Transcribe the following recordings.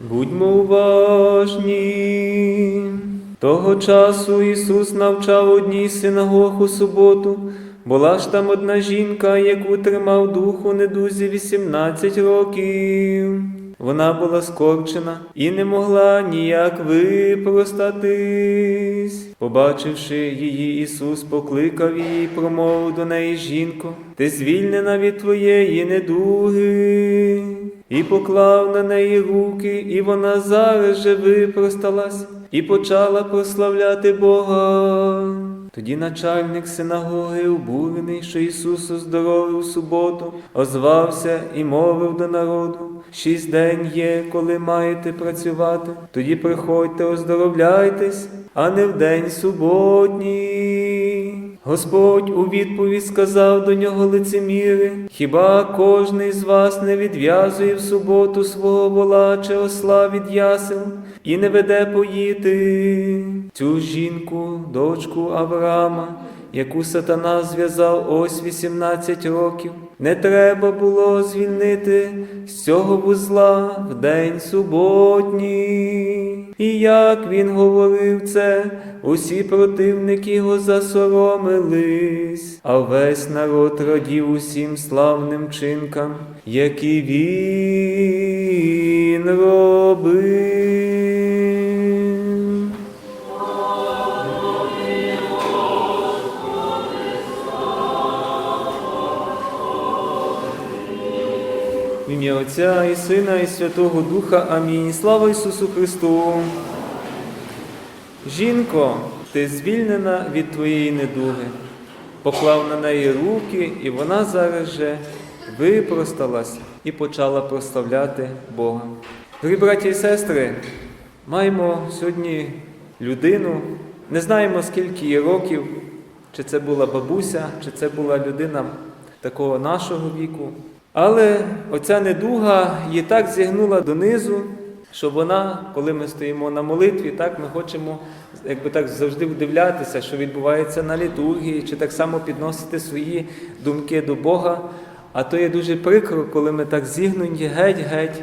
Будьмо уважні. Того часу Ісус навчав одній синагог суботу. Була ж там одна жінка, яку тримав дух у недузі 18 років. Вона була скорчена і не могла ніяк випростатись. Побачивши її, Ісус покликав її промовив до неї жінко, ти звільнена від твоєї недуги. І поклав на неї руки, і вона зараз же випросталась і почала прославляти Бога. Тоді начальник синагоги, обурений, що Ісус оздоровив суботу, озвався і мовив до народу: шість день є, коли маєте працювати. Тоді приходьте, оздоровляйтесь, а не в день суботній. Господь у відповідь сказав до нього лицеміри, хіба кожний з вас не відв'язує в суботу свого вола чи осла від ясел і не веде поїти цю жінку, дочку Авраама, яку сатана зв'язав ось 18 років. Не треба було звільнити з цього вузла в день суботній. І як він говорив це, усі противники його засоромились, а весь народ радів усім славним чинкам, які він робив. Отця і Сина, і Святого Духа. Амінь. Слава Ісусу Христу. Жінко, ти звільнена від твоєї недуги. Поклав на неї руки, і вона зараз же випросталась і почала прославляти Бога. Дорогі браті і сестри, маємо сьогодні людину, не знаємо скільки їй років, чи це була бабуся, чи це була людина такого нашого віку. Але оця недуга її так зігнула донизу, що вона, коли ми стоїмо на молитві, так ми хочемо якби так завжди вдивлятися, що відбувається на літургії, чи так само підносити свої думки до Бога. А то є дуже прикро, коли ми так зігнуті геть-геть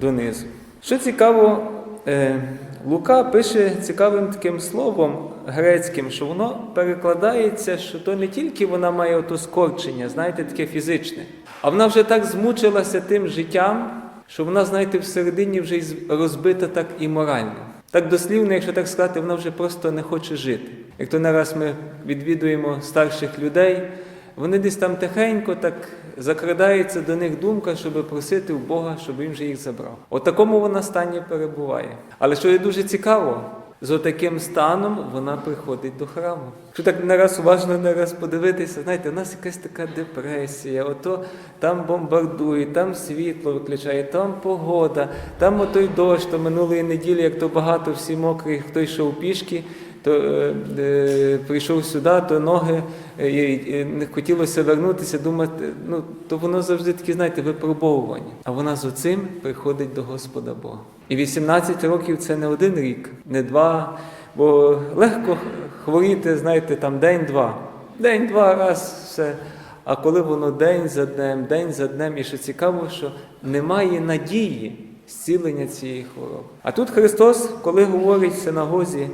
донизу. Що цікаво, е, Лука пише цікавим таким словом грецьким, що воно перекладається, що то не тільки вона має ото скорчення, знаєте, таке фізичне, а вона вже так змучилася тим життям, що вона, знаєте, всередині вже розбита так і морально. Так дослівно, якщо так сказати, вона вже просто не хоче жити. Як то не раз ми відвідуємо старших людей, вони десь там тихенько так закрадається до них думка, щоб просити у Бога, щоб він вже їх забрав. От такому вона стані перебуває. Але що є дуже цікаво, з отаким станом вона приходить до храму. Якщо так не раз уважно не раз подивитися, знаєте, у нас якась така депресія, ото там бомбардують, там світло виключає, там погода, там отой дощ, то минулої неділі, як то багато всі мокрі, хто йшов пішки, то е, е, прийшов сюди, то ноги е, е, не хотілося вернутися, думати, ну то воно завжди такі, знаєте, випробовування. А вона з оцим приходить до Господа Бога. І 18 років це не один рік, не два, бо легко хворіти, знаєте, там день-два. День-два раз все. А коли воно день за днем, день за днем, і що цікаво, що немає надії зцілення цієї хвороби. А тут Христос, коли говорить в синагозі,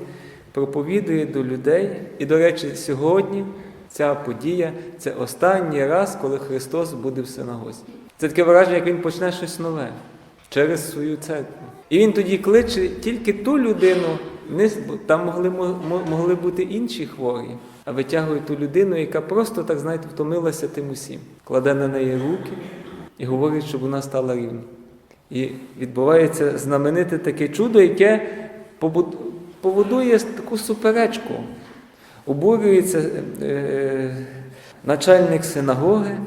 проповідує до людей. І, до речі, сьогодні ця подія це останній раз, коли Христос буде в синагозі. Це таке враження, як Він почне щось нове через свою церкву. І він тоді кличе тільки ту людину, там могли, мо- мо- могли бути інші хворі, а витягує ту людину, яка просто, так знаєте, втомилася тим усім. Кладе на неї руки і говорить, щоб вона стала рівна. І відбувається знамените таке чудо, яке побуд- поводує таку суперечку. Обурюється е, начальник синагоги,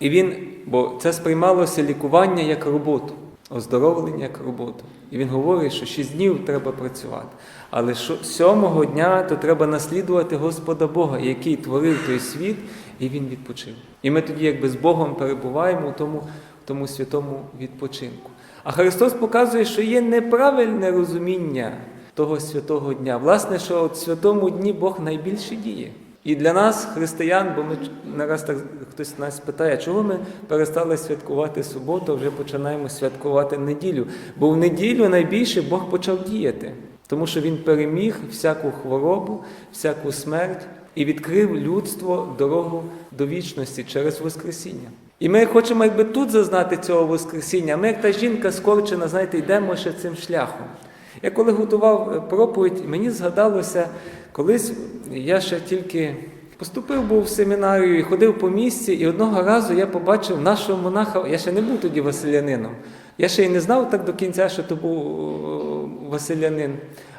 і він, бо це сприймалося лікування як роботу, оздоровлення як роботу. І він говорить, що шість днів треба працювати. Але сьомого дня то треба наслідувати Господа Бога, який творив той світ, і він відпочив. І ми тоді, якби з Богом перебуваємо в тому, в тому святому відпочинку. А Христос показує, що є неправильне розуміння того святого дня. Власне, що от в святому дні Бог найбільше діє. І для нас, християн, бо ми не раз так хтось нас питає, чого ми перестали святкувати суботу, вже починаємо святкувати неділю. Бо в неділю найбільше Бог почав діяти, тому що Він переміг всяку хворобу, всяку смерть і відкрив людство дорогу до вічності через Воскресіння. І ми хочемо якби тут зазнати цього Воскресіння. Ми, як та жінка скорчена, знаєте, йдемо ще цим шляхом. Я коли готував е, проповідь, мені згадалося, колись я ще тільки поступив був в семінарію і ходив по місці, і одного разу я побачив нашого монаха, я ще не був тоді василянином. Я ще й не знав так до кінця, що то був о, василянин.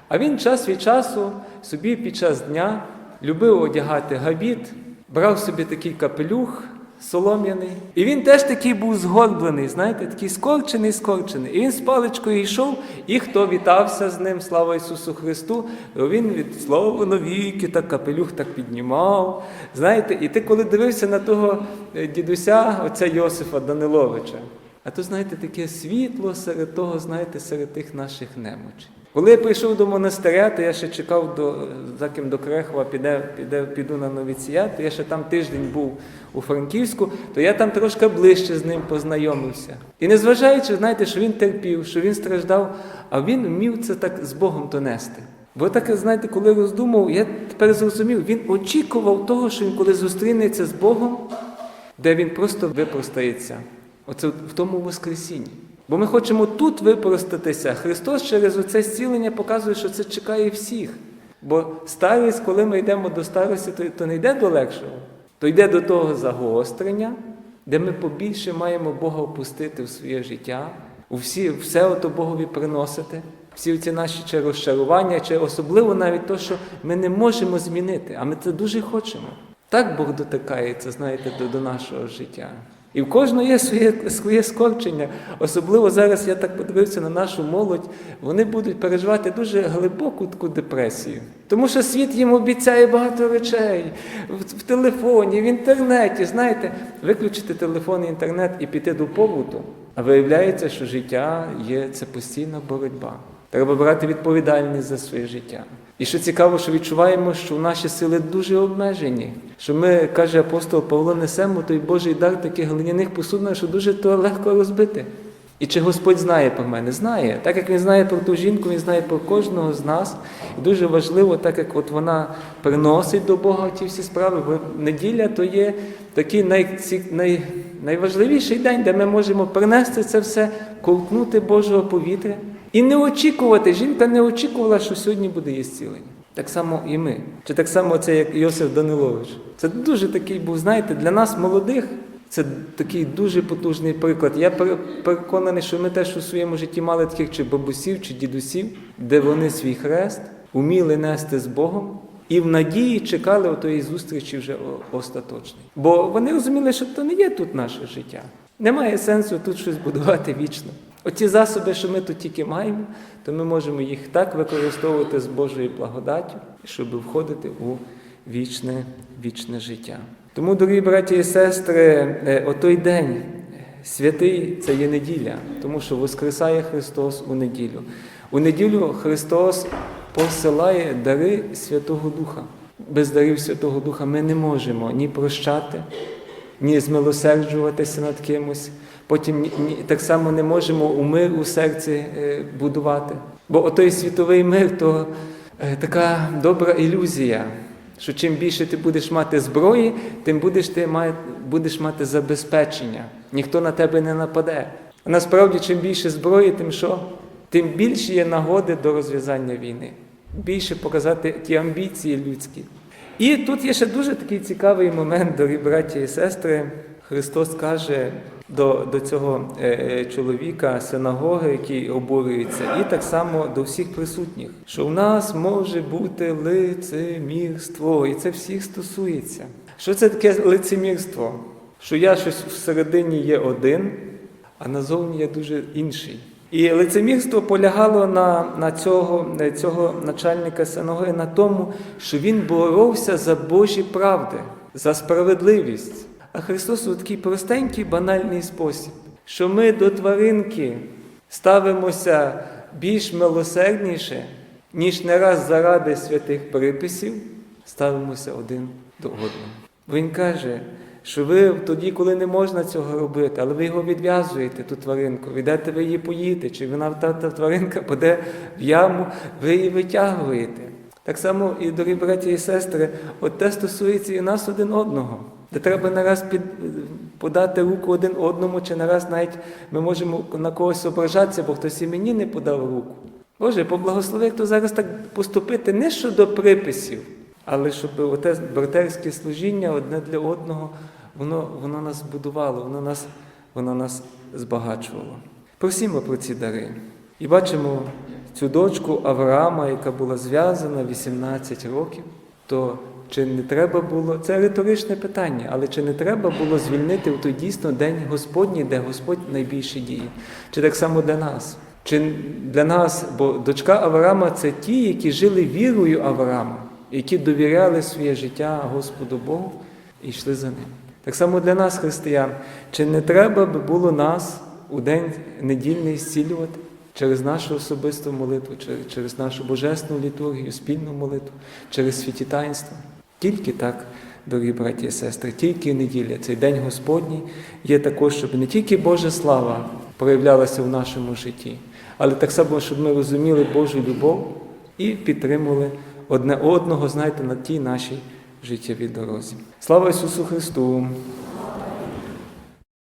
А він час від часу собі під час дня любив одягати габіт, брав собі такий капелюх солом'яний. І він теж такий був згорблений, знаєте, такий скорчений, скорчений. І він з паличкою йшов, і хто вітався з ним, слава Ісусу Христу, він від слова навіки, так капелюх так піднімав. Знаєте, і ти коли дивився на того е, дідуся, отця Йосифа Даниловича, а то, знаєте, таке світло серед того, знаєте, серед тих наших немочей. Коли я прийшов до монастиря, то я ще чекав до за ким до Крехова, піде, піде, піду на новіціят, то я ще там тиждень був у Франківську, то я там трошки ближче з ним познайомився. І незважаючи, знаєте, що він терпів, що він страждав, а він вмів це так з Богом то нести. Бо так, знаєте, коли роздумав, я тепер зрозумів, він очікував того, що він коли зустрінеться з Богом, де він просто випростається. Оце в тому Воскресінні. Бо ми хочемо тут випростатися. Христос через оце зцілення показує, що це чекає всіх. Бо старість, коли ми йдемо до старості, то, то не йде до легшого, то йде до того загострення, де ми побільше маємо Бога впустити в своє життя, у всі, все ото Богові приносити, всі ці наші чи розчарування, чи особливо навіть те, що ми не можемо змінити, а ми це дуже хочемо. Так Бог дотикається, знаєте, до, до нашого життя. І в кожного є своє, своє скорчення. Особливо зараз я так подивився на нашу молодь, вони будуть переживати дуже глибоку таку депресію. Тому що світ їм обіцяє багато речей в, в телефоні, в інтернеті. Знаєте, виключити телефон і інтернет і піти до побуту. А виявляється, що життя є це постійна боротьба. Треба брати відповідальність за своє життя. І що цікаво, що відчуваємо, що наші сили дуже обмежені. Що ми, каже апостол Павло, несемо той Божий дар таких глиняних посудин, що дуже то легко розбити. І чи Господь знає про мене? Знає. Так як Він знає про ту жінку, Він знає про кожного з нас. І дуже важливо, так як от вона приносить до Бога ті всі справи, бо неділя то є такий найці... най... найважливіший день, де ми можемо принести це все, ковтнути Божого повітря. І не очікувати, жінка не очікувала, що сьогодні буде її зцілення. Так само і ми. Чи так само це як Йосиф Данилович. Це дуже такий був, знаєте, для нас молодих. Це такий дуже потужний приклад. Я переконаний, що ми теж у своєму житті мали таких чи бабусів, чи дідусів, де вони свій хрест уміли нести з Богом і в надії чекали отої зустрічі вже остаточної. Бо вони розуміли, що то не є тут наше життя. Немає сенсу тут щось будувати вічно. Оці засоби, що ми тут тільки маємо, то ми можемо їх так використовувати з Божою благодаттю, щоб входити у вічне, вічне життя. Тому, дорогі браті і сестри, отой день святий це є неділя, тому що Воскресає Христос у неділю. У неділю Христос посилає дари Святого Духа. Без дарів Святого Духа ми не можемо ні прощати, ні змилосерджуватися над кимось. Потім ні, так само не можемо у мир у серці е, будувати. Бо отой світовий мир то е, така добра ілюзія, що чим більше ти будеш мати зброї, тим будеш ти мати, будеш мати забезпечення. Ніхто на тебе не нападе. А насправді, чим більше зброї, тим що? Тим більше є нагоди до розв'язання війни. Більше показати ті амбіції людські. І тут є ще дуже такий цікавий момент, дорогі браті і сестри. Христос каже до до цього е, чоловіка синагоги, який обурюється, і так само до всіх присутніх, що в нас може бути лицемірство, і це всіх стосується. Що це таке лицемірство? Що я щось всередині є один, а назовні є дуже інший. І лицемірство полягало на на цього цього начальника синагоги на тому, що він боровся за Божі правди, за справедливість. А Христос у такий простенький, банальний спосіб, що ми до тваринки ставимося більш милосердніше, ніж не раз заради святих приписів, ставимося один до одного. Він каже, що ви тоді, коли не можна цього робити, але ви його відв'язуєте, ту тваринку, віддете ви її поїти, чи вона та, та тваринка паде в яму, ви її витягуєте. Так само і дорогі браті і сестри, от те стосується і нас один одного, де треба нараз під, подати руку один одному, чи нараз навіть ми можемо на когось ображатися, бо хтось і мені не подав руку. Боже, поблагослови, хто зараз так поступити не щодо приписів, але щоб оте братерське служіння одне для одного, воно, воно нас будувало, воно нас, воно нас збагачувало. Просімо про ці дари. І бачимо цю дочку Авраама, яка була зв'язана 18 років, то чи не треба було, це риторичне питання, але чи не треба було звільнити в той дійсно день Господній, де Господь найбільше діє? Чи так само для нас? Чи для нас, бо дочка Авраама це ті, які жили вірою Авраама, які довіряли своє життя Господу Богу і йшли за ним. Так само для нас, християн, чи не треба би було нас у день недільний зцілювати через нашу особисту молитву, через- нашу божественну літургію, спільну молитву, через святі таїнства? Тільки так, дорогі браті і сестри, тільки неділя, цей день Господній є також, щоб не тільки Божа слава проявлялася в нашому житті, але так само, щоб ми розуміли Божу любов і підтримували одне одного, знаєте, на тій нашій життєвій дорозі. Слава Ісусу Христу!